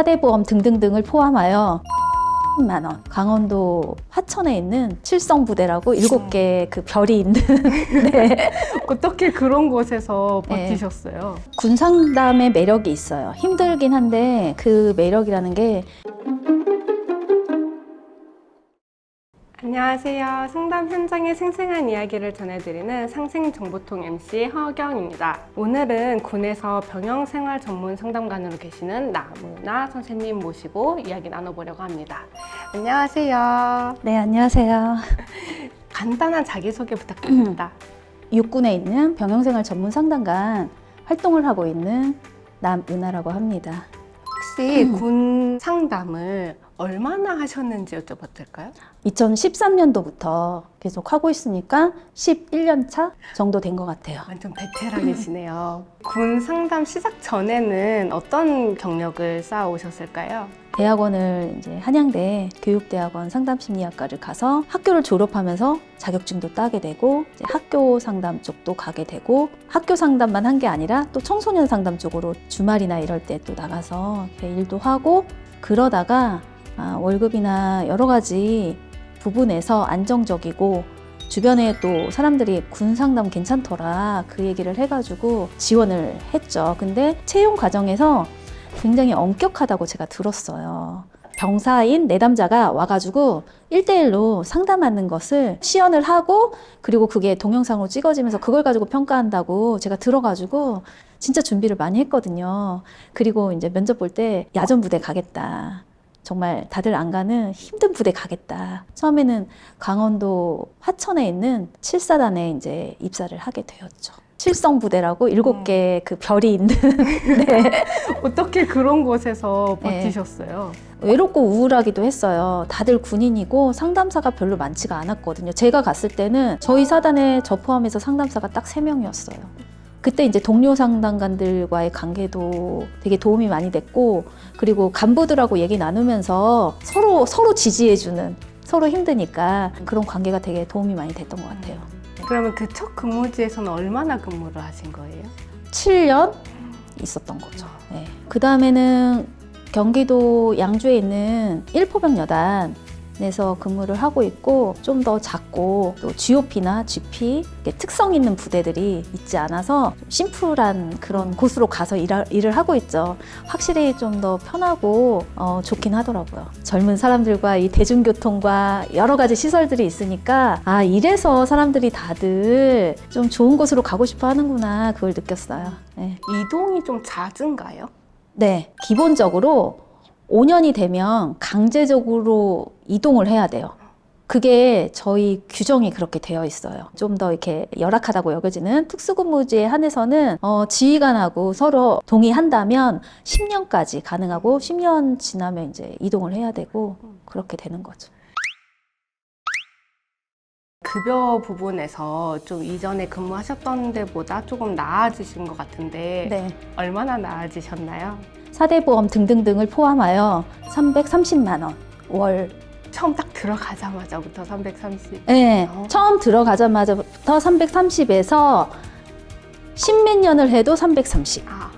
사대보험 등등등을 포함하여 10만 원. 강원도 화천에 있는 칠성부대라고 일곱 개 그 별이 있는 네. 어떻게 그런 곳에서 네. 버티셨어요? 군상담의 매력이 있어요. 힘들긴 한데 그 매력이라는 게 안녕하세요. 상담 현장의 생생한 이야기를 전해드리는 상생정보통 MC 허경입니다. 오늘은 군에서 병영생활 전문 상담관으로 계시는 나무나 선생님 모시고 이야기 나눠보려고 합니다. 안녕하세요. 네, 안녕하세요. 간단한 자기소개 부탁드립니다. 육군에 있는 병영생활 전문 상담관 활동을 하고 있는 남은하라고 합니다. 혹시 군 상담을 얼마나 하셨는지 여쭤봐도 될까요? 2013년도부터 계속 하고 있으니까 11년 차 정도 된 것 같아요. 완전 베테랑이시네요. 군 상담 시작 전에는 어떤 경력을 쌓아 오셨을까요? 대학원을 이제 한양대 교육대학원 상담심리학과를 가서 학교를 졸업하면서 자격증도 따게 되고 이제 학교 상담 쪽도 가게 되고 학교 상담만 한 게 아니라 또 청소년 상담 쪽으로 주말이나 이럴 때 또 나가서 일도 하고 그러다가 아, 월급이나 여러 가지 부분에서 안정적이고 주변에 또 사람들이 군 상담 괜찮더라 그 얘기를 해가지고 지원을 했죠. 근데 채용 과정에서 굉장히 엄격하다고 제가 들었어요. 병사인 내담자가 와가지고 일대일로 상담하는 것을 시연을 하고 그리고 그게 동영상으로 찍어지면서 그걸 가지고 평가한다고 제가 들어가지고 진짜 준비를 많이 했거든요. 그리고 이제 면접 볼 때 야전 부대 가겠다. 정말 다들 안 가는 힘든 부대 가겠다. 처음에는 강원도 화천에 있는 칠사단에 이제 입사를 하게 되었죠. 칠성 부대라고 일곱 개 그 별이 있는 네. 어떻게 그런 곳에서 네. 버티셨어요? 외롭고 우울하기도 했어요. 다들 군인이고 상담사가 별로 많지가 않았거든요. 제가 갔을 때는 저희 사단에 저 포함해서 상담사가 딱 세명이었어요 그때 이제 동료 상담관들과의 관계도 되게 도움이 많이 됐고, 그리고 간부들하고 얘기 나누면서 서로, 서로 지지해주는, 서로 힘드니까 그런 관계가 되게 도움이 많이 됐던 것 같아요. 그러면 그 첫 근무지에서는 얼마나 근무를 하신 거예요? 7년 있었던 거죠. 그 다음에는 경기도 양주에 있는 1포병 여단 에서 근무를 하고 있고 좀 더 작고 또 GOP나 GP 특성 있는 부대들이 있지 않아서 좀 심플한 그런 곳으로 가서 일하, 일을 하고 있죠. 확실히 좀 더 편하고 어, 좋긴 하더라고요. 젊은 사람들과 이 대중교통과 여러 가지 시설들이 있으니까 아 이래서 사람들이 다들 좀 좋은 곳으로 가고 싶어 하는구나 그걸 느꼈어요. 네. 이동이 좀 잦은가요? 네, 기본적으로 5년이 되면 강제적으로 이동을 해야 돼요. 그게 저희 규정이 그렇게 되어 있어요. 좀 더 이렇게 열악하다고 여겨지는 특수근무지에 한해서는 어, 지휘관하고 서로 동의한다면 10년까지 가능하고 10년 지나면 이제 이동을 해야 되고 그렇게 되는 거죠. 급여 부분에서 좀 이전에 근무하셨던 데보다 조금 나아지신 것 같은데 네. 얼마나 나아지셨나요? 사대보험 등등등을 포함하여 330만 원 월 처음 딱 들어가자마자부터 330. 네, 어. 처음 들어가자마자부터 330에서 십몇 년을 해도 330. 아,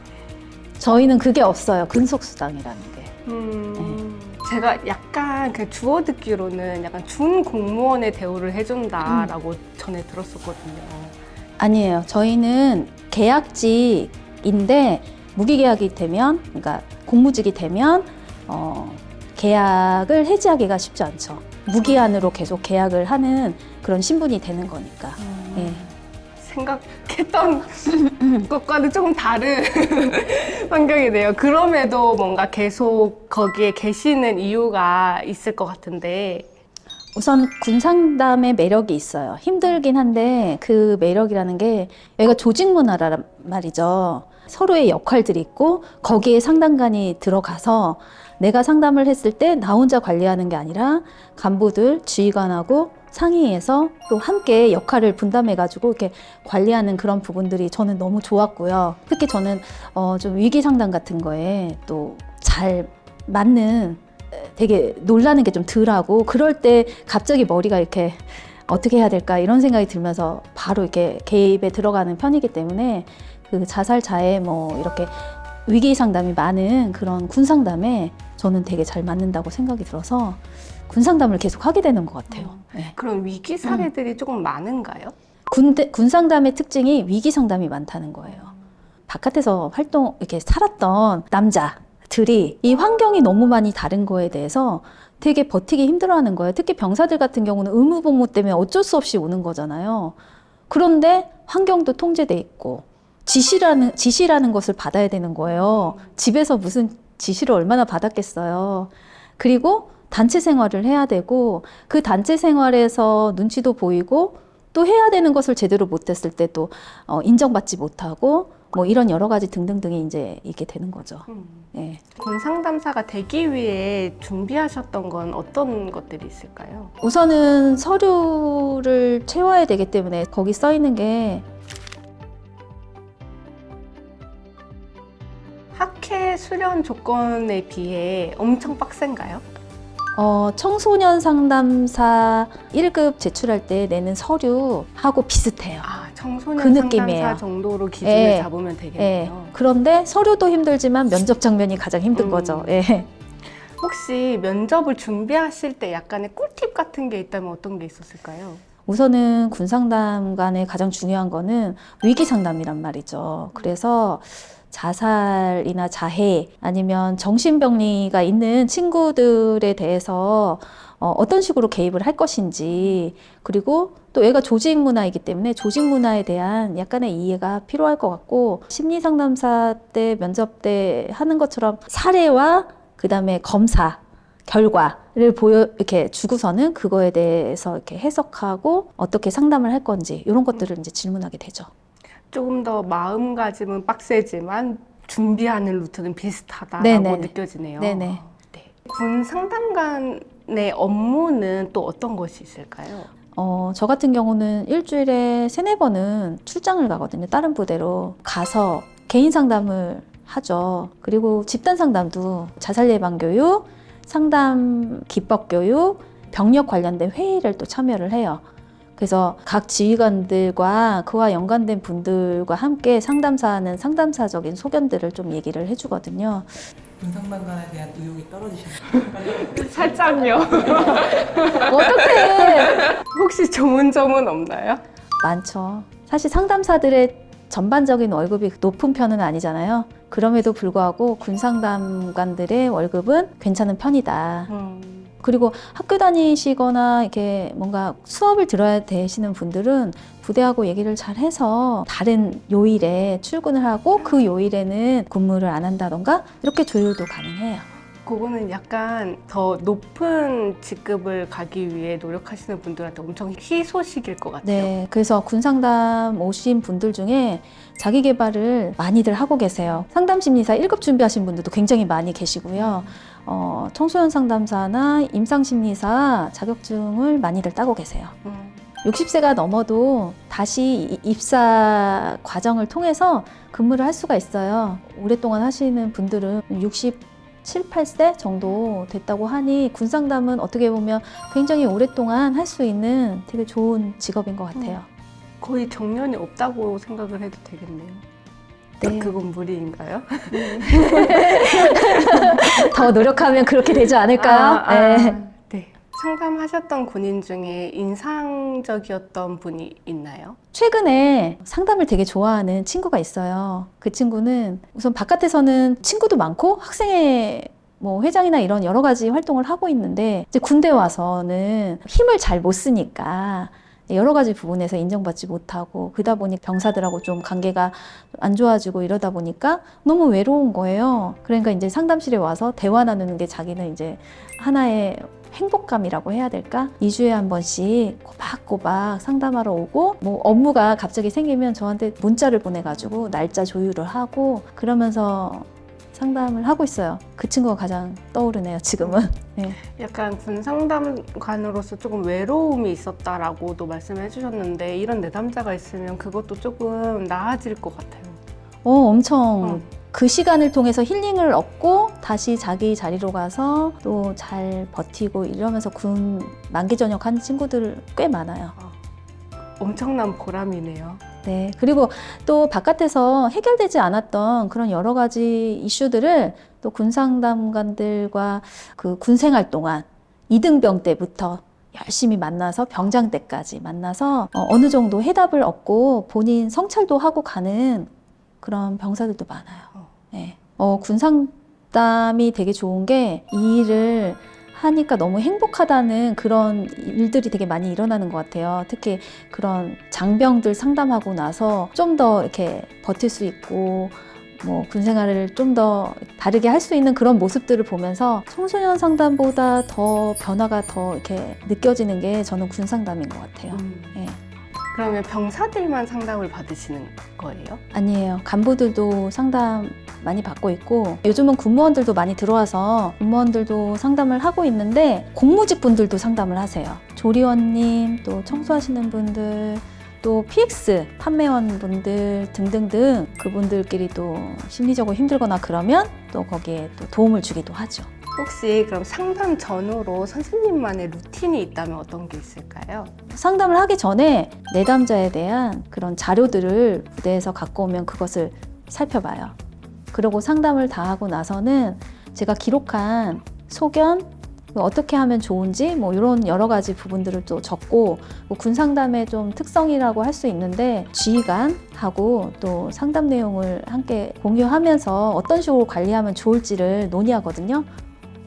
저희는 그게 없어요. 근속수당이라는 게. 음, 제가 약간 그 주워 듣기로는 약간 준 공무원의 대우를 해준다라고 전에 들었었거든요. 아니에요. 저희는 계약직인데 무기계약이 되면, 그러니까 공무직이 되면, 어, 계약을 해지하기가 쉽지 않죠. 무기한으로 계속 계약을 하는 그런 신분이 되는 거니까. 예. 생각했던 것과는 조금 다른 환경이네요. 그럼에도 뭔가 계속 거기에 계시는 이유가 있을 것 같은데 우선 군상담의 매력이 있어요. 힘들긴 한데 그 매력이라는 게 여기가 조직 문화란 말이죠. 서로의 역할들이 있고 거기에 상담관이 들어가서 내가 상담을 했을 때 나 혼자 관리하는 게 아니라 간부들, 지휘관하고 상의해서 또 함께 역할을 분담해가지고 이렇게 관리하는 그런 부분들이 저는 너무 좋았고요. 특히 저는 어, 좀 위기 상담 같은 거에 또 잘 맞는 되게 놀라는 게 좀 덜하고 그럴 때 갑자기 머리가 이렇게 어떻게 해야 될까 이런 생각이 들면서 바로 이렇게 개입에 들어가는 편이기 때문에 그 자살 자해 뭐 이렇게 위기 상담이 많은 그런 군 상담에 저는 되게 잘 맞는다고 생각이 들어서 군 상담을 계속 하게 되는 것 같아요. 네. 그런 위기 사례들이 조금 많은가요? 군대, 군 상담의 특징이 위기 상담이 많다는 거예요. 바깥에서 활동 이렇게 살았던 남자들이 이 환경이 너무 많이 다른 거에 대해서 되게 버티기 힘들어하는 거예요. 특히 병사들 같은 경우는 의무복무 때문에 어쩔 수 없이 오는 거잖아요. 그런데 환경도 통제돼 있고 지시라는 지시라는 것을 받아야 되는 거예요. 집에서 무슨 지시를 얼마나 받았겠어요. 그리고 단체 생활을 해야 되고 그 단체 생활에서 눈치도 보이고 또 해야 되는 것을 제대로 못했을 때또 어, 인정받지 못하고 뭐 이런 여러 가지 등등등이 이제 있게 되는 거죠. 음. 예. 군 상담사가 되기 위해 준비하셨던 건 어떤 것들이 있을까요? 우선은 서류를 채워야 되기 때문에 거기 써 있는 게 수련 조건에 비해 엄청 빡센가요? 어, 청소년 상담사 1급 제출할 때 내는 서류하고 비슷해요. 아, 청소년 그 상담사 느낌이에요. 정도로 기준을 예. 잡으면 예. 되겠네요. 그런데 서류도 힘들지만 면접 장면이 가장 힘든 음. 거죠. 예. 혹시 면접을 준비하실 때 약간의 꿀팁 같은 게 있다면 어떤 게 있었을까요? 우선은 군 상담관의 가장 중요한 거는 위기 상담이란 말이죠. 그래서 자살이나 자해 아니면 정신병리가 있는 친구들에 대해서 어, 어떤 식으로 개입을 할 것인지 그리고 또 얘가 조직 문화이기 때문에 조직 문화에 대한 약간의 이해가 필요할 것 같고 심리 상담사 때 면접 때 하는 것처럼 사례와 그 다음에 검사 결과를 보여 이렇게 주고서는 그거에 대해서 이렇게 해석하고 어떻게 상담을 할 건지 이런 것들을 이제 질문하게 되죠. 조금 더 마음가짐은 빡세지만 준비하는 루트는 비슷하다라고 네네. 느껴지네요. 네네. 네. 군 상담관의 업무는 또 어떤 것이 있을까요? 어, 저 같은 경우는 일주일에 세네 번은 출장을 가거든요. 다른 부대로 가서 개인 상담을 하죠. 그리고 집단 상담도 자살 예방 교육, 상담 기법 교육, 병력 관련된 회의를 또 참여를 해요. 그래서 각 지휘관들과 그와 연관된 분들과 함께 상담사는 상담사적인 소견들을 좀 얘기를 해주거든요. 군상담관에 대한 의욕이 떨어지셨나요? 살짝요. 어떻게 혹시 좋은 점은 없나요? 많죠. 사실 상담사들의 전반적인 월급이 높은 편은 아니잖아요. 그럼에도 불구하고 군상담관들의 월급은 괜찮은 편이다. 음. 그리고 학교 다니시거나 이렇게 뭔가 수업을 들어야 되시는 분들은 부대하고 얘기를 잘 해서 다른 요일에 출근을 하고 그 요일에는 근무를 안 한다던가 이렇게 조율도 가능해요. 그거는 약간 더 높은 직급을 가기 위해 노력하시는 분들한테 엄청 희소식일 것 같아요. 네, 그래서 군상담 오신 분들 중에 자기 개발을 많이들 하고 계세요. 상담 심리사 1급 준비하신 분들도 굉장히 많이 계시고요. 어, 청소년 상담사나 임상 심리사 자격증을 많이들 따고 계세요. 음. 60세가 넘어도 다시 이- 입사 과정을 통해서 근무를 할 수가 있어요. 오랫동안 하시는 분들은 67, 8세 정도 됐다고 하니 군상담은 어떻게 보면 굉장히 오랫동안 할 수 있는 되게 좋은 직업인 것 같아요. 거의 정년이 없다고 생각을 해도 되겠네요. 네. 그건 무리인가요? 더 노력하면 그렇게 되지 않을까요? 아, 아, 네. 네. 상담하셨던 군인 중에 인상적이었던 분이 있나요? 최근에 상담을 되게 좋아하는 친구가 있어요. 그 친구는 우선 바깥에서는 친구도 많고 학생회 뭐 회장이나 이런 여러 가지 활동을 하고 있는데 이제 군대 와서는 힘을 잘 못 쓰니까 여러 가지 부분에서 인정받지 못하고 그러다 보니 병사들하고 좀 관계가 안 좋아지고 이러다 보니까 너무 외로운 거예요. 그러니까 이제 상담실에 와서 대화 나누는 게 자기는 이제 하나의 행복감이라고 해야 될까? 2주에 한 번씩 꼬박꼬박 상담하러 오고 뭐 업무가 갑자기 생기면 저한테 문자를 보내 가지고 날짜 조율을 하고 그러면서 상담을 하고 있어요. 그 친구가 가장 떠오르네요, 지금은. 네. 약간 군 상담관으로서 조금 외로움이 있었다라고도 말씀해 주셨는데 이런 내담자가 있으면 그것도 조금 나아질 것 같아요. 어, 엄청 어. 그 시간을 통해서 힐링을 얻고 다시 자기 자리로 가서 또 잘 버티고 이러면서 군 만기 전역하는 친구들 꽤 많아요. 엄청난 보람이네요. 네. 그리고 또 바깥에서 해결되지 않았던 그런 여러 가지 이슈들을 또 군상담관들과 그 군생활 동안 이등병 때부터 열심히 만나서 병장 때까지 만나서 어, 어느 정도 해답을 얻고 본인 성찰도 하고 가는 그런 병사들도 많아요. 네. 어, 군상담이 되게 좋은 게 이 일을 하니까 너무 행복하다는 그런 일들이 되게 많이 일어나는 것 같아요. 특히 그런 장병들 상담하고 나서 좀 더 이렇게 버틸 수 있고 뭐 군 생활을 좀 더 다르게 할 수 있는 그런 모습들을 보면서 청소년 상담보다 더 변화가 더 이렇게 느껴지는 게 저는 군 상담인 것 같아요. 음. 예. 그러면 병사들만 상담을 받으시는 거예요? 아니에요. 간부들도 상담 많이 받고 있고 요즘은 군무원들도 많이 들어와서 군무원들도 상담을 하고 있는데 공무직 분들도 상담을 하세요. 조리원님, 또 청소하시는 분들, 또 PX 판매원 분들 등등등 그분들끼리 또 심리적으로 힘들거나 그러면 또 거기에 또 도움을 주기도 하죠. 혹시 그럼 상담 전후로 선생님만의 루틴이 있다면 어떤 게 있을까요? 상담을 하기 전에 내담자에 대한 그런 자료들을 부대에서 갖고 오면 그것을 살펴봐요. 그리고 상담을 다 하고 나서는 제가 기록한 소견, 어떻게 하면 좋은지 뭐 이런 여러 가지 부분들을 또 적고 뭐 군상담의 좀 특성이라고 할 수 있는데 지휘관하고 또 상담 내용을 함께 공유하면서 어떤 식으로 관리하면 좋을지를 논의하거든요.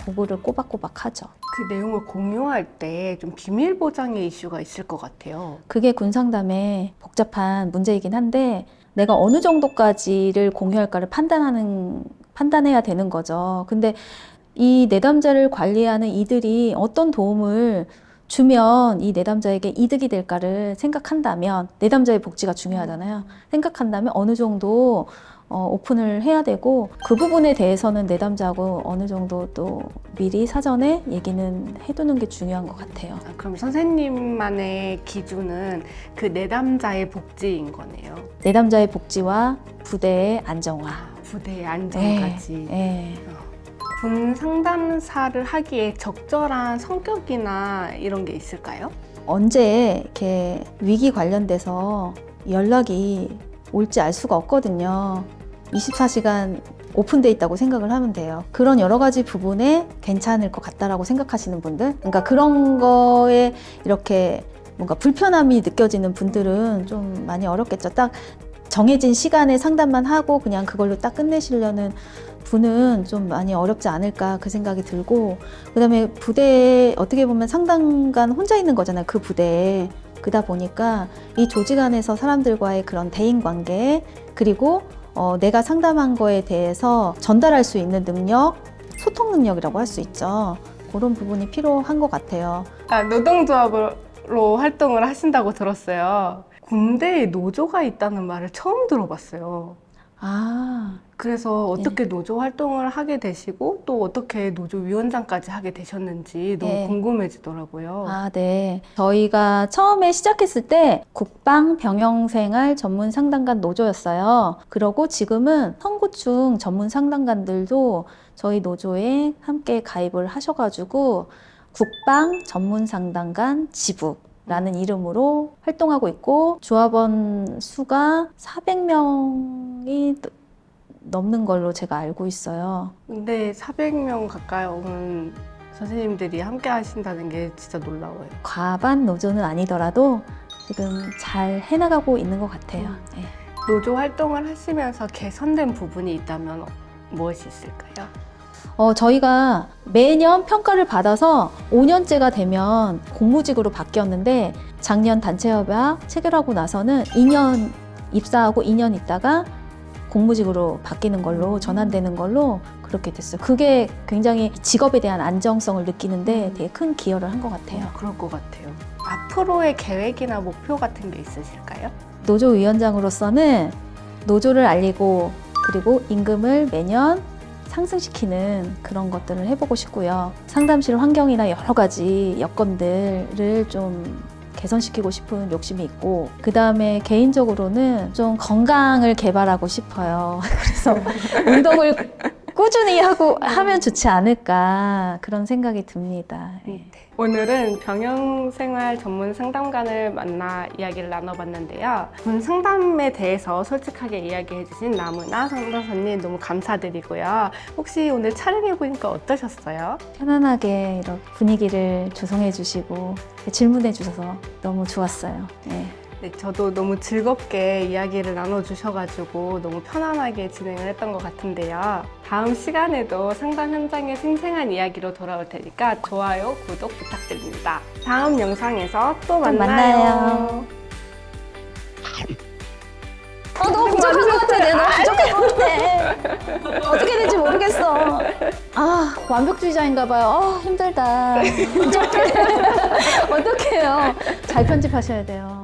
그거를 꼬박꼬박 하죠. 그 내용을 공유할 때 좀 비밀 보장의 이슈가 있을 것 같아요. 그게 군상담의 복잡한 문제이긴 한데 내가 어느 정도까지를 공유할까를 판단하는 판단해야 되는 거죠. 근데 이 내담자를 관리하는 이들이 어떤 도움을 주면 이 내담자에게 이득이 될까를 생각한다면 내담자의 복지가 중요하잖아요. 생각한다면 어느 정도 어, 오픈을 해야 되고 그 부분에 대해서는 내담자하고 어느 정도 또 미리 사전에 얘기는 해두는 게 중요한 것 같아요. 아, 그럼 선생님만의 기준은 그 내담자의 복지인 거네요. 내담자의 복지와 부대의 안정화. 부대의 안정까지. 예. 군 상담사를 하기에 적절한 성격이나 이런 게 있을까요? 언제 이렇게 위기 관련돼서 연락이 올지 알 수가 없거든요. 24시간 오픈돼 있다고 생각을 하면 돼요. 그런 여러 가지 부분에 괜찮을 것 같다라고 생각하시는 분들, 그러니까 그런 거에 이렇게 뭔가 불편함이 느껴지는 분들은 좀 많이 어렵겠죠. 딱 정해진 시간에 상담만 하고 그냥 그걸로 딱 끝내시려는 분은 좀 많이 어렵지 않을까 그 생각이 들고 그다음에 부대에 어떻게 보면 상담관 혼자 있는 거잖아요. 그 부대에 그다 보니까 이 조직 안에서 사람들과의 그런 대인 관계 그리고 어, 내가 상담한 거에 대해서 전달할 수 있는 능력, 소통 능력이라고 할 수 있죠. 그런 부분이 필요한 것 같아요. 아, 노동조합으로 활동을 하신다고 들었어요. 군대에 노조가 있다는 말을 처음 들어봤어요. 아, 그래서 어떻게 노조 활동을 하게 되시고 또 어떻게 노조 위원장까지 하게 되셨는지 너무 네. 궁금해지더라고요. 아, 네. 저희가 처음에 시작했을 때 국방 병영생활 전문 상담관 노조였어요. 그러고 지금은 선구충 전문 상담관들도 저희 노조에 함께 가입을 하셔가지고 국방 전문 상담관 지부 라는 이름으로 활동하고 있고 조합원 수가 400명이 넘는 걸로 제가 알고 있어요. 근데 400명 가까이 오는 선생님들이 함께 하신다는 게 진짜 놀라워요. 과반 노조는 아니더라도 지금 잘 해나가고 있는 것 같아요. 네. 노조 활동을 하시면서 개선된 부분이 있다면 무엇이 있을까요? 어, 저희가 매년 평가를 받아서 5년째가 되면 공무직으로 바뀌었는데 작년 단체협약 체결하고 나서는 2년 입사하고 2년 있다가 공무직으로 바뀌는 걸로 전환되는 걸로 그렇게 됐어요. 그게 굉장히 직업에 대한 안정성을 느끼는데 되게 큰 기여를 한 것 같아요. 어, 그럴 것 같아요. 앞으로의 계획이나 목표 같은 게 있으실까요? 노조 위원장으로서는 노조를 알리고 그리고 임금을 매년 상승시키는 그런 것들을 해보고 싶고요. 상담실 환경이나 여러 가지 여건들을 좀 개선시키고 싶은 욕심이 있고 그 다음에 개인적으로는 좀 건강을 개발하고 싶어요. 그래서 운동을 꾸준히 하고 하면 좋지 않을까 그런 생각이 듭니다. 예. 오늘은 병영생활 전문 상담관을 만나 이야기를 나눠봤는데요. 본 상담에 대해서 솔직하게 이야기해주신 나무나 상담사님 너무 감사드리고요. 혹시 오늘 촬영해보니까 어떠셨어요? 편안하게 이런 분위기를 조성해 주시고 질문해 주셔서 너무 좋았어요. 예. 네, 저도 너무 즐겁게 이야기를 나눠주셔가지고 너무 편안하게 진행을 했던 것 같은데요. 다음 시간에도 상담 현장의 생생한 이야기로 돌아올 테니까 좋아요, 구독 부탁드립니다. 다음 영상에서 또 만나요. 만나요. 어, 너무 부족한 것 같아. 내가 너무 부족한 것 같아. 어떻게 될지 모르겠어. 아, 완벽주의자인가 봐요. 어, 힘들다. 부족해. 어떡해요. 잘 편집하셔야 돼요.